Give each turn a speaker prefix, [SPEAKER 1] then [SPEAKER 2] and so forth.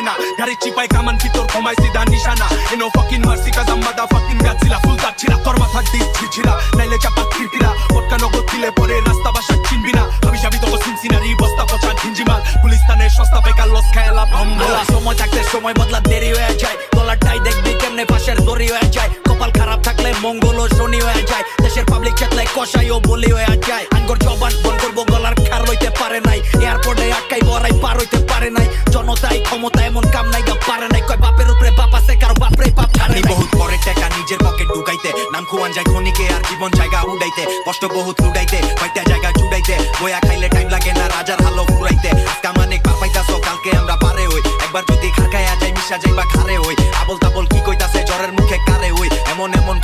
[SPEAKER 1] পারে না। গাড়ি চিপাই কামান ভিতর ঘুমাই সিধা নিশানা। এনো ফাকিং মার্সি কাজ আম্মাদা ফাকিং গাছিলা। ফুল তাচ্ছিলা তোর মাথার দিক ছিছিলা। নাইলে চাপা খিরকিরা পটকা নগদ দিলে পরে রাস্তা বাসা চিনবি না। আমি যাবি তোকে সিনসিনারি বস্তা পচা ঝিঞ্জিমাল পুলিস্তানের সস্তা বেকার লস ভম্বলা
[SPEAKER 2] আল্লাহ সময় থাকতে সময় বদলা দেরি হয়ে যায়। গলাটাই দেখবি কেমনে পাশের দড়ি হয়ে যায়। কপাল খারাপ থাকলে মঙ্গল ও শনি হয়ে যায়। দেশের পাবলিক চেতলাই কষাই ও বলি হয়ে যায়। আঙ্গর জবান ফোন করব, গলার খার লইতে পারে নাই। এয়ারপোর্টে ক্ষমতা এমন কাম নাই গা পারে নাই। কয় বাপের উপরে বাপ আছে কারও বাপরে বাপ
[SPEAKER 3] আমি বহুত পরে টাকা নিজের পকেট ঢুকাইতে নাম খুয়ান যায় খনিকে আর জীবন জায়গা উড়াইতে। কষ্ট বহুত লুডাইতে কয়টা জায়গা জুড়াইতে বয়া খাইলে টাইম লাগে না রাজার হালো ঘুরাইতে আজকা মানে পাপাইতাছো কালকে আমরা পারে হই। একবার যদি খাকায়া যাই মিশা যাই বা খারে হই। আবল তাবল কি কইতাছে জ্বরের মুখে কারে হই। এমন এমন